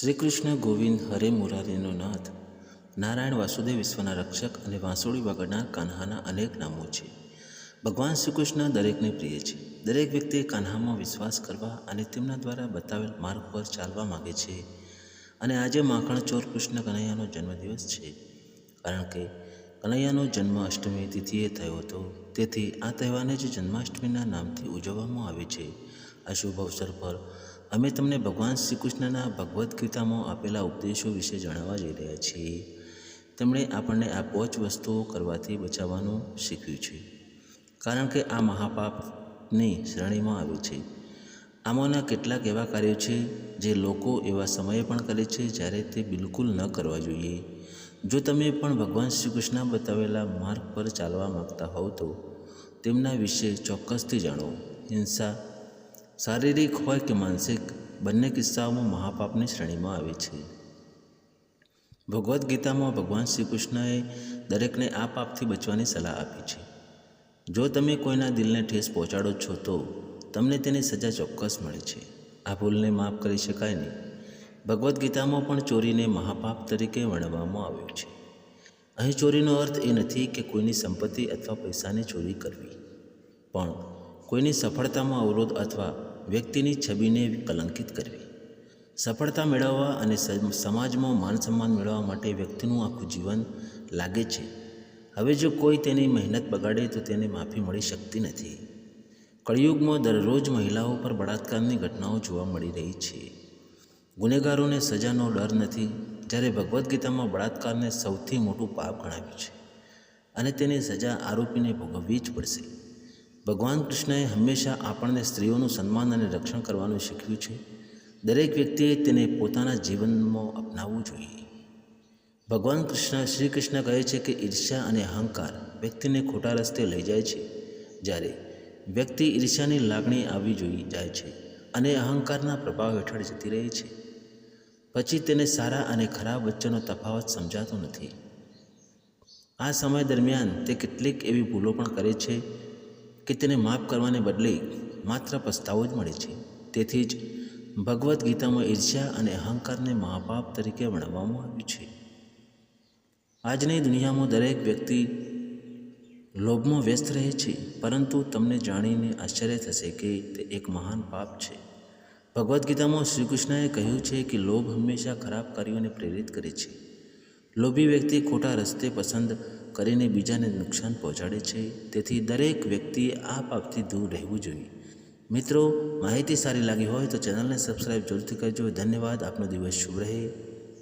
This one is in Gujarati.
શ્રી કૃષ્ણ ગોવિંદ હરે મુરારીનો નાથ. નારાયણ વાસુદેવ વિશ્વના રક્ષક અને વાંસળી વગરના કાન્હાના અનેક નામો છે. ભગવાન શ્રી કૃષ્ણ દરેકને પ્રિય છે. દરેક વ્યક્તિએ કાન્હામાં વિશ્વાસ કરવા અને તેમના દ્વારા બતાવેલ માર્ગ પર ચાલવા માગે છે. અને આજે માખણ ચોર કૃષ્ણ કનૈયાનો જન્મદિવસ છે. કારણ કે કનૈયાનો જન્મ અષ્ટમી તિથિએ થયો હતો. તેથી આ તહેવારને જ જન્માષ્ટમીના નામથી ઉજવવામાં આવે છે. આ શુભ અવસર પર અમે તમને ભગવાન શ્રી કૃષ્ણના ભગવદ્ ગીતામાં આપેલા ઉપદેશો વિશે જણાવવા જઈ રહ્યા છીએ. તેમણે આપણને આ પોચ વસ્તુઓ કરવાથી બચાવવાનું શીખ્યું છે. કારણ કે આ મહાપાપની શ્રેણીમાં આવે છે. આમાંના કેટલાક એવા કાર્યો છે જે લોકો એવા સમયે પણ કરે છે જ્યારે તે બિલકુલ ન કરવા જોઈએ. જો તમે પણ ભગવાન શ્રી કૃષ્ણ બતાવેલા માર્ગ પર ચાલવા માગતા હોવ તો તેમના વિશે ચોક્કસથી જાણો. હિંસા શારીરિક હોય કે માનસિક, બંને કિસ્સાઓમાં મહાપાપની શ્રેણીમાં આવે છે. ભગવદ્ ગીતામાં ભગવાન શ્રી કૃષ્ણએ દરેકને આ પાપથી બચવાની સલાહ આપી છે. જો તમે કોઈના દિલને ઠેસ પહોંચાડો છો તો તમને તેની સજા ચોક્કસ મળે છે. આ ભૂલને માફ કરી શકાય નહીં. ભગવદ્ ગીતામાં પણ ચોરીને મહાપાપ તરીકે વર્ણવવામાં આવ્યું છે. અહીં ચોરીનો અર્થ એ નથી કે કોઈની સંપત્તિ અથવા પૈસાની ચોરી કરવી. પણ કોઈની સફળતામાં અવરોધ અથવા વ્યક્તિની છબીને કલંકિત કરવી. સફળતા મેળવવા અને સમાજમાં માન સન્માન મેળવવા માટે વ્યક્તિનું આખું જીવન લાગે છે. હવે જો કોઈ તેની મહેનત બગાડે તો તેને માફી મળી શકતી નથી. કળિયુગમાં દરરોજ મહિલાઓ પર બળાત્કારની ઘટનાઓ જોવા મળી રહી છે. ગુનેગારોને સજાનો ડર નથી, જ્યારે ભગવદ્ ગીતામાં બળાત્કારને સૌથી મોટું પાપ ગણાવ્યું છે અને તેની સજા આરોપીને ભોગવવી જ પડશે. ભગવાન કૃષ્ણએ હંમેશા આપણને સ્ત્રીઓનું સન્માન અને રક્ષણ કરવાનું શીખવ્યું છે. દરેક વ્યક્તિએ તેને પોતાના જીવનમાં અપનાવવું જોઈએ. ભગવાન કૃષ્ણ, શ્રી કૃષ્ણ કહે છે કે ઈર્ષ્યા અને અહંકાર વ્યક્તિને ખોટા રસ્તે લઈ જાય છે. જ્યારે વ્યક્તિ ઈર્ષ્યાની લાગણી આવી જોઈ જાય છે અને અહંકારના પ્રભાવ હેઠળ જતી રહે છે. પછી તેને સારા અને ખરાબ વચ્ચેનો તફાવત સમજાતો નથી. આ સમય દરમિયાન તે કેટલીક એવી ભૂલો પણ કરે છે કે તેને માફ કરવાને બદલે માત્ર પસ્તાવો જ મળે છે. તેથી જ ભગવદ્ ગીતામાં ઈર્ષ્યા અને અહંકારને મહાપાપ તરીકે વર્ણવવામાં આવ્યું છે. આજની દુનિયામાં દરેક વ્યક્તિ લોભમાં વ્યસ્ત રહે છે, પરંતુ તમને જાણીને આશ્ચર્ય થશે કે તે એક મહાન પાપ છે. ભગવદ્ ગીતામાં શ્રી કૃષ્ણએ કહ્યું છે કે લોભ હંમેશા ખરાબ કાર્યોને પ્રેરિત કરે છે. લોભી વ્યક્તિ ખોટા રસ્તે પસંદ કરીને બીજાને નુકસાન પહોંચાડે છે. તેથી દરેક વ્યક્તિએ આ પાપથી દૂર રહેવું જોઈએ. મિત્રો, માહિતી સારી લાગી હોય તો ચેનલને સબસ્ક્રાઈબ જરૂરથી કરજો. ધન્યવાદ. આપનો દિવસ શુભ રહે.